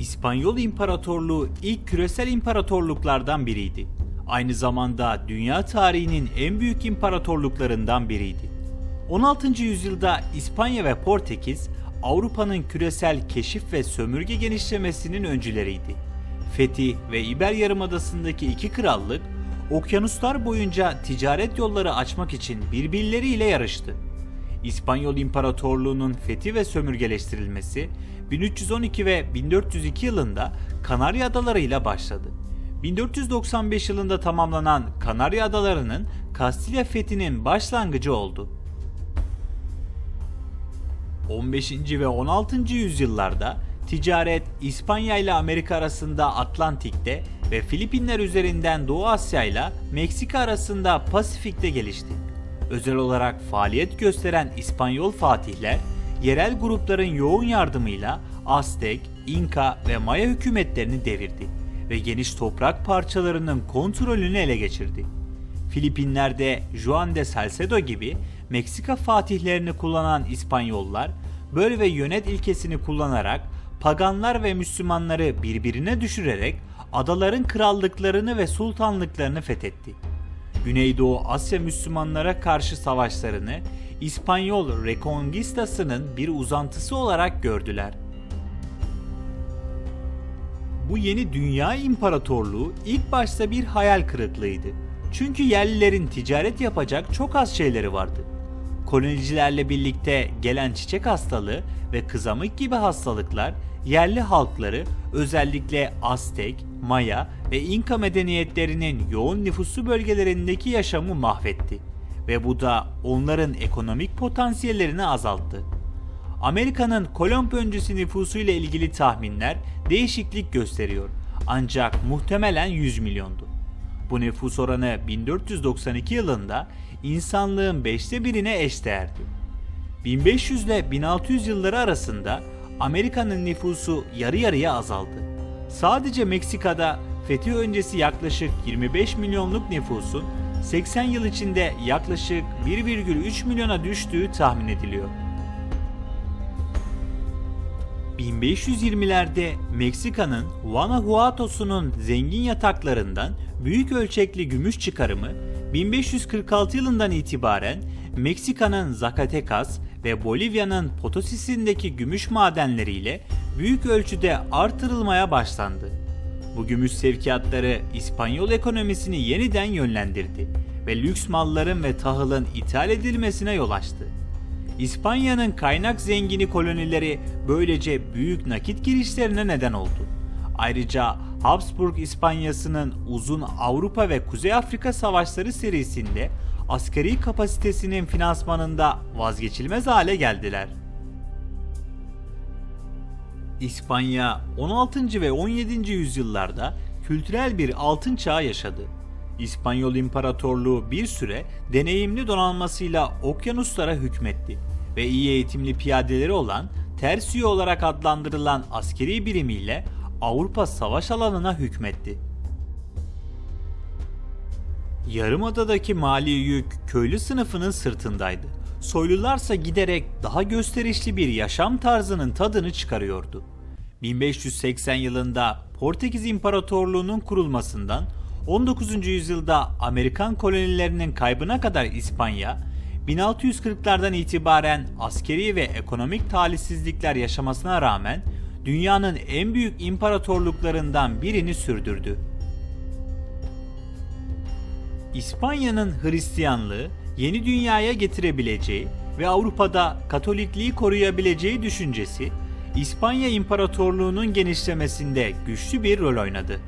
İspanyol İmparatorluğu ilk küresel imparatorluklardan biriydi. Aynı zamanda dünya tarihinin en büyük imparatorluklarından biriydi. 16. yüzyılda İspanya ve Portekiz, Avrupa'nın küresel keşif ve sömürge genişlemesinin öncüleriydi. Fethi ve İber Yarımadası'ndaki iki krallık, okyanuslar boyunca ticaret yolları açmak için birbirleriyle yarıştı. İspanyol İmparatorluğu'nun fethi ve sömürgeleştirilmesi 1312 ve 1402 yılında Kanarya Adaları ile başladı. 1495 yılında tamamlanan Kanarya Adaları'nın Kastilya fethinin başlangıcı oldu. 15. ve 16. yüzyıllarda ticaret İspanya ile Amerika arasında Atlantik'te ve Filipinler üzerinden Doğu Asya ile Meksika arasında Pasifik'te gelişti. Özel olarak faaliyet gösteren İspanyol fatihler, yerel grupların yoğun yardımıyla Aztek, İnka ve Maya hükümetlerini devirdi ve geniş toprak parçalarının kontrolünü ele geçirdi. Filipinler'de Juan de Salcedo gibi Meksika fatihlerini kullanan İspanyollar, böl ve yönet ilkesini kullanarak paganlar ve Müslümanları birbirine düşürerek adaların krallıklarını ve sultanlıklarını fethetti. Güneydoğu Asya Müslümanlara karşı savaşlarını İspanyol Reconquistası'nın bir uzantısı olarak gördüler. Bu yeni dünya imparatorluğu ilk başta bir hayal kırıklığıydı. Çünkü yerlilerin ticaret yapacak çok az şeyleri vardı. Kolonicilerle birlikte gelen çiçek hastalığı ve kızamık gibi hastalıklar yerli halkları özellikle Aztek, Maya ve İnka medeniyetlerinin yoğun nüfuslu bölgelerindeki yaşamı mahvetti ve bu da onların ekonomik potansiyellerini azalttı. Amerika'nın Kolomb öncesi nüfusu ile ilgili tahminler değişiklik gösteriyor ancak muhtemelen 100 milyondu. Bu nüfus oranı 1492 yılında insanlığın beşte birine eşdeğerdi. 1500 ile 1600 yılları arasında Amerika'nın nüfusu yarı yarıya azaldı. Sadece Meksika'da fetih öncesi yaklaşık 25 milyonluk nüfusun 80 yıl içinde yaklaşık 1,3 milyona düştüğü tahmin ediliyor. 1520'lerde Meksika'nın Guanajuato'sunun zengin yataklarından büyük ölçekli gümüş çıkarımı 1546 yılından itibaren Meksika'nın Zacatecas ve Bolivya'nın Potosí'sindeki gümüş madenleriyle büyük ölçüde artırılmaya başlandı. Bu gümüş sevkiyatları İspanyol ekonomisini yeniden yönlendirdi ve lüks malların ve tahılın ithal edilmesine yol açtı. İspanya'nın kaynak zengini kolonileri böylece büyük nakit girişlerine neden oldu. Ayrıca Habsburg İspanyası'nın uzun Avrupa ve Kuzey Afrika savaşları serisinde askeri kapasitesinin finansmanında vazgeçilmez hale geldiler. İspanya 16. ve 17. yüzyıllarda kültürel bir altın çağı yaşadı. İspanyol İmparatorluğu bir süre deneyimli donanmasıyla okyanuslara hükmetti ve iyi eğitimli piyadeleri olan Tersiyo olarak adlandırılan askeri birimiyle Avrupa savaş alanına hükmetti. Yarımada'daki mali yük köylü sınıfının sırtındaydı. Soylularsa giderek daha gösterişli bir yaşam tarzının tadını çıkarıyordu. 1580 yılında Portekiz İmparatorluğu'nun kurulmasından 19. yüzyılda Amerikan kolonilerinin kaybına kadar İspanya, 1640'lardan itibaren askeri ve ekonomik talihsizlikler yaşamasına rağmen dünyanın en büyük imparatorluklarından birini sürdürdü. İspanya'nın Hristiyanlığı yeni dünyaya getirebileceği ve Avrupa'da Katolikliği koruyabileceği düşüncesi İspanya İmparatorluğu'nun genişlemesinde güçlü bir rol oynadı.